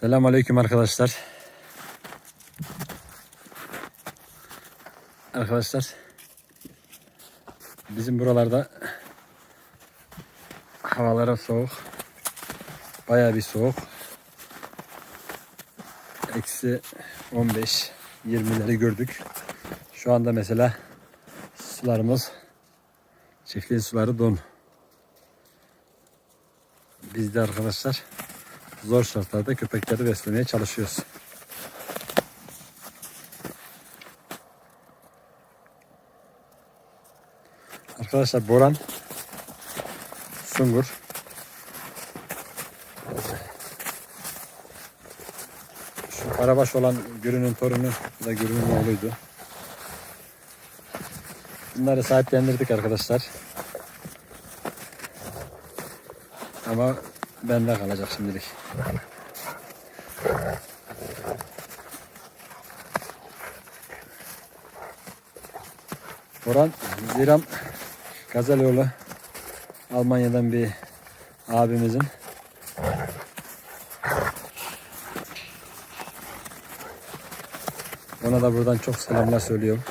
Selamünaleyküm arkadaşlar. Arkadaşlar bizim buralarda havalara soğuk. Bayağı bir soğuk. Eksi 15 20'leri gördük. Şu anda mesela sularımız çiftliğin suları don. Biz de arkadaşlar zor şartlarda köpekleri beslemeye çalışıyoruz. Arkadaşlar Boran Sungur Şu Karabaş olan Gürün'ün torunu da Gürün'ün oğluydu. Bunları sahiplendirdik arkadaşlar. Ama bende kalacak şimdilik. Orhan Ziram Gazeloğlu Almanya'dan bir abimizin ona da buradan çok selamlar söylüyorum.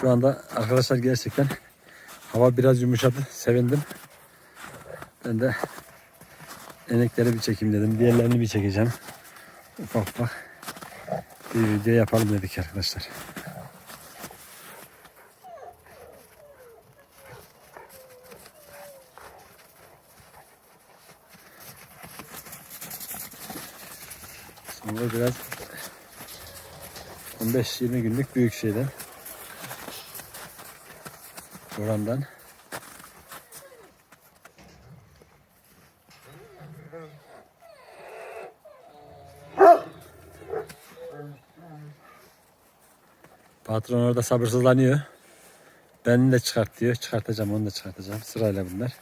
Şu anda arkadaşlar gerçekten hava biraz yumuşadı. Sevindim. Ben de enekleri bir çekeyim dedim. Diğerlerini bir çekeceğim. Ufak ufak bir video yapalım dedik arkadaşlar. Sonra biraz 15-20 günlük büyük şeyden Orandan. Patron orada sabırsızlanıyor. Beni de çıkart diyor. Çıkartacağım onu da çıkartacağım. Sırayla bunlar.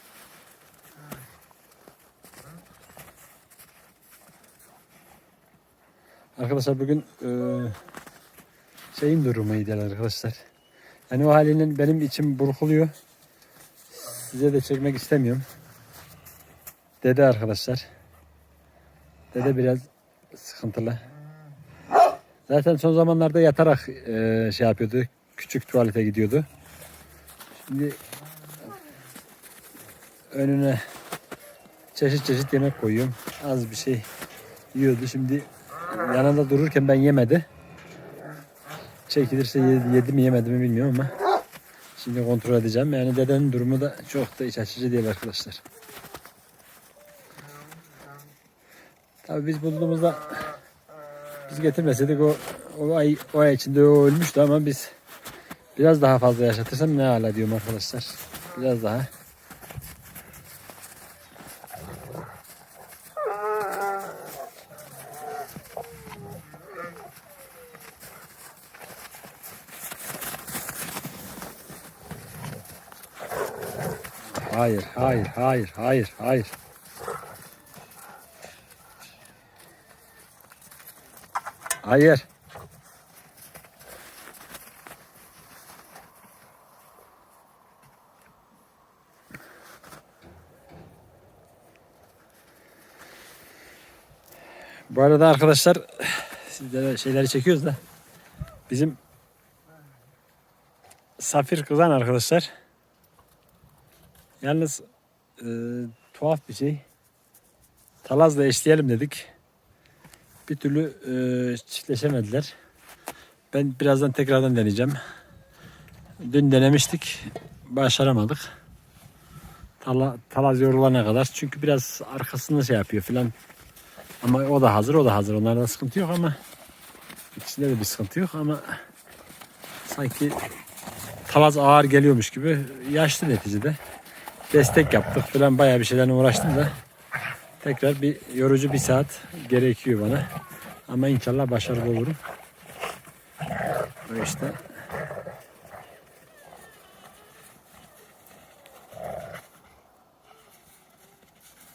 Arkadaşlar bugün e, şeyin durumu iyi değil arkadaşlar. Yani o halinin benim içim burkuluyor. Size de çekmek istemiyorum. Dede arkadaşlar. Dede biraz sıkıntılı. Zaten son zamanlarda yatarak e, şey yapıyordu. Küçük tuvalete gidiyordu. Şimdi önüne çeşit çeşit yemek koyuyorum. Az bir şey yiyordu. Şimdi yanında dururken ben yemedi. Çekilirse yedi, yedi mi yemedi mi bilmiyorum ama şimdi kontrol edeceğim. Yani dedenin durumu da çok da iç açıcı değil arkadaşlar. Tabii biz bulduğumuzda biz getirmeseydik o, o ay o ay içinde o ölmüştü ama biz biraz daha fazla yaşatırsam ne hala diyorum arkadaşlar. Biraz daha. Hayır, hayır, hayır, hayır, hayır. Hayır. Bu arada arkadaşlar sizlere şeyleri çekiyoruz da bizim Safir kızan arkadaşlar Yalnız e, tuhaf bir şey. Talaz'la eşleyelim dedik. Bir türlü e, çiftleşemediler. Ben birazdan tekrardan deneyeceğim. Dün denemiştik. Başaramadık. Tala, talaz yorulana kadar. Çünkü biraz arkasında şey yapıyor filan. Ama o da hazır, o da hazır. Onlarda sıkıntı yok ama ikisinde de bir sıkıntı yok ama sanki talaz ağır geliyormuş gibi yaşlı neticede destek yaptık falan bayağı bir şeylerle uğraştım da tekrar bir yorucu bir saat gerekiyor bana. Ama inşallah başarılı olurum. Ve işte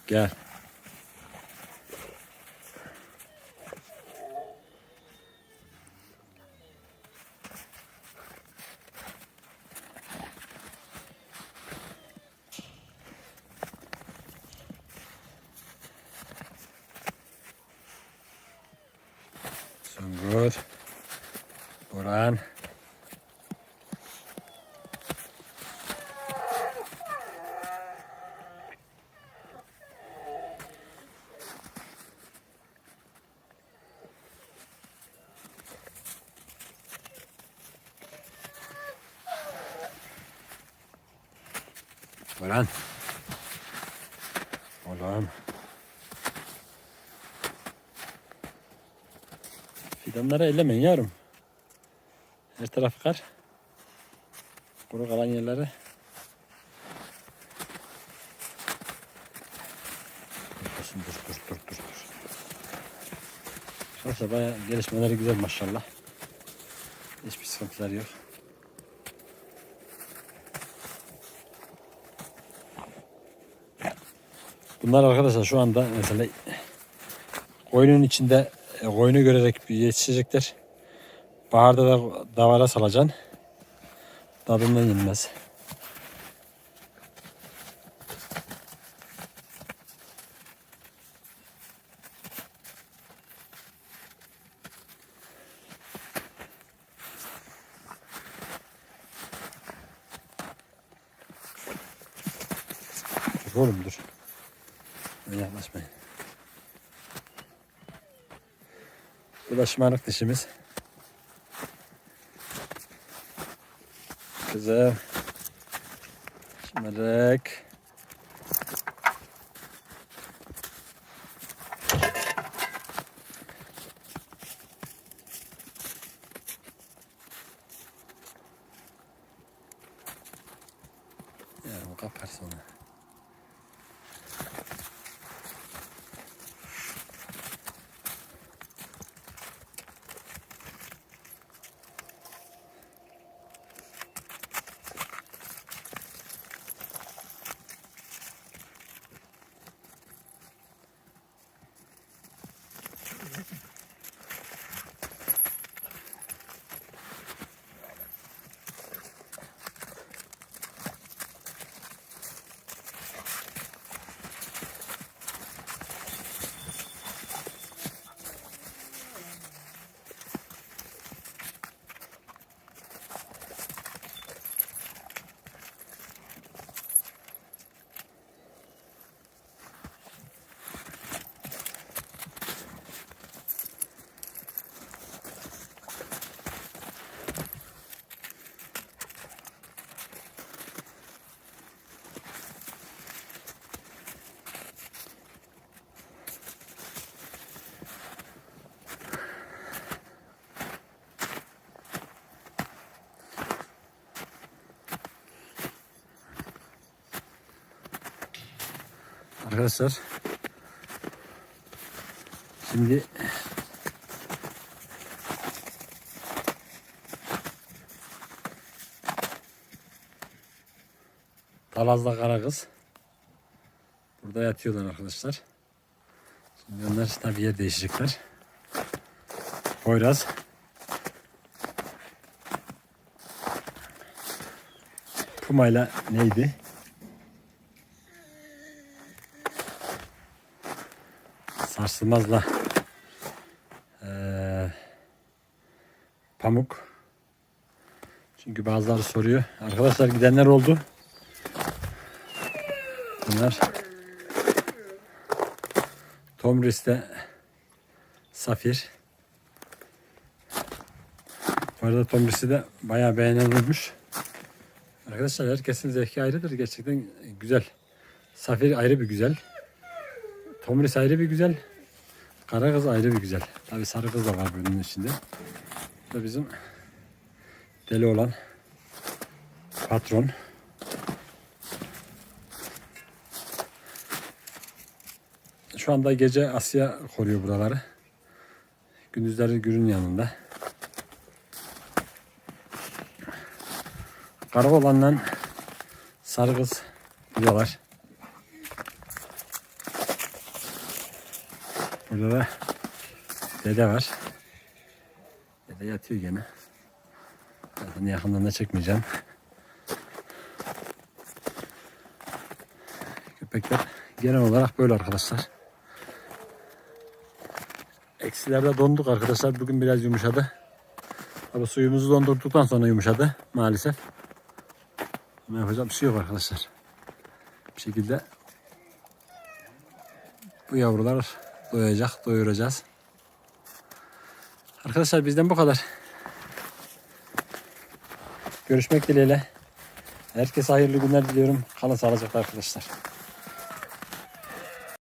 Gel. Sungur. Burhan. Burhan. Oğlum. Fidanları ellemeyin yavrum. Her taraf kar. Kuru kalan yerleri. Dur dur dur dur dur. Arkadaşlar bayağı gelişmeleri güzel maşallah. Hiçbir sıkıntılar yok. Bunlar arkadaşlar şu anda mesela koyunun içinde e, koyunu görerek yetişecekler. Baharda da davara salacaksın. Tadından yenmez. Dur oğlum dur. Yaklaşmayın. Bu da şımarık dişimiz. Kızım. Şımarık. Ya bu kapar sonra. Arkadaşlar şimdi Talaz'da kara kız burada yatıyorlar arkadaşlar. Şimdi onlar tabii yer değişecekler. Poyraz Puma'yla neydi? Sarsılmazla eee, pamuk. Çünkü bazıları soruyor. Arkadaşlar gidenler oldu. Bunlar Tomris'te Safir. Bu arada Tomris'i de bayağı beğenilmiş. Arkadaşlar herkesin zevki ayrıdır. Gerçekten güzel. Safir ayrı bir güzel. Tomris ayrı bir güzel. Kara kız ayrı bir güzel. Tabi sarı kız da var bunun içinde. Bu da bizim deli olan patron. Şu anda gece Asya koruyor buraları. Gündüzleri Gür'ün yanında. Kara olanla sarı kız gidiyorlar. Burada da dede var. Dede yatıyor gene. Zaten yakından da çekmeyeceğim. Köpekler genel olarak böyle arkadaşlar. Eksilerde donduk arkadaşlar. Bugün biraz yumuşadı. Tabii suyumuzu dondurduktan sonra yumuşadı maalesef. Ama yapacak bir şey yok arkadaşlar. Bir şekilde bu yavrular doyacak, doyuracağız. Arkadaşlar bizden bu kadar. Görüşmek dileğiyle. Herkese hayırlı günler diliyorum. Kalın sağlıcakla arkadaşlar.